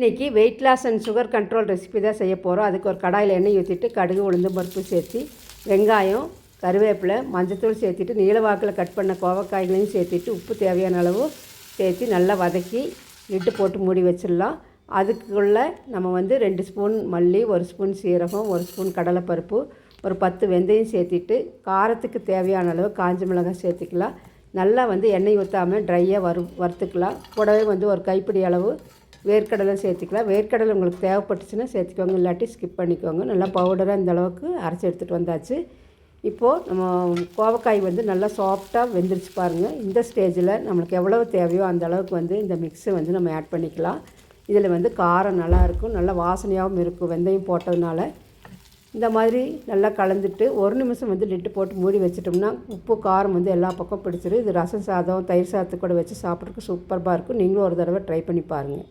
இன்றைக்கி weight loss and sugar control recipe தான் செய்ய போகிறோம் அதுக்கு ஒரு கடாயில் எண்ணெய் ஊற்றிட்டு கடுகு உளுந்து பருப்பு சேர்த்து வெங்காயம் கருவேப்பிலை மஞ்சத்தூள் சேர்த்துட்டு நீளவாக்கில் கட் பண்ண கோவக்காய்களையும் சேர்த்துட்டு உப்பு தேவையான அளவு சேர்த்து நல்லா வதக்கி லிட்டு போட்டு மூடி வச்சிடலாம். அதுக்குள்ளே நம்ம வந்து ரெண்டு ஸ்பூன் மல்லி ஒரு ஸ்பூன் சீரகம் ஒரு ஸ்பூன் கடலைப்பருப்பு ஒரு பத்து வெந்தயம் சேர்த்திட்டு காரத்துக்கு தேவையான அளவு காஞ்ச மிளகாய் சேர்த்துக்கலாம். நல்லா வந்து எண்ணெய் ஊற்றாமல் ட்ரையாக வறு வறுத்துக்கலாம். கூடவே வந்து ஒரு கைப்பிடி அளவு வேர்க்கடலை சேர்த்துக்கலாம். வேர்க்கடலை உங்களுக்கு தேவைப்பட்டுச்சுன்னா சேர்த்துக்கோங்க. இல்லாட்டி ஸ்கிப் பண்ணிக்கோங்க. நல்லா பவுடராக இந்த அளவுக்கு அரைச்சி எடுத்துகிட்டு வந்தாச்சு. இப்போது நம்ம கோவக்காய் வந்து நல்லா சாஃப்டாக வெந்துருச்சு பாருங்கள் இந்த ஸ்டேஜில் நம்மளுக்கு எவ்வளவு தேவையோ அந்த அளவுக்கு வந்து இந்த மிக்ஸை வந்து நம்ம ஆட் பண்ணிக்கலாம். இதில் வந்து காரம் நல்லாயிருக்கும் நல்லா வாசனையாகவும் இருக்கும். வெந்தயம் போட்டதுனால இந்த மாதிரி நல்லா கலந்துட்டு ஒரு நிமிஷம் வந்து லிட்டு போட்டு மூடி வச்சிட்டோம்னா உப்பு காரம் வந்து எல்லா பக்கம் பிடிச்சிரும். இது ரசம் சாதம் தயிர் சாதத்து கூட வச்சு சாப்பிட்றதுக்கு சூப்பராக இருக்கும். நீங்களும் ஒரு தடவை ட்ரை பண்ணி பாருங்கள்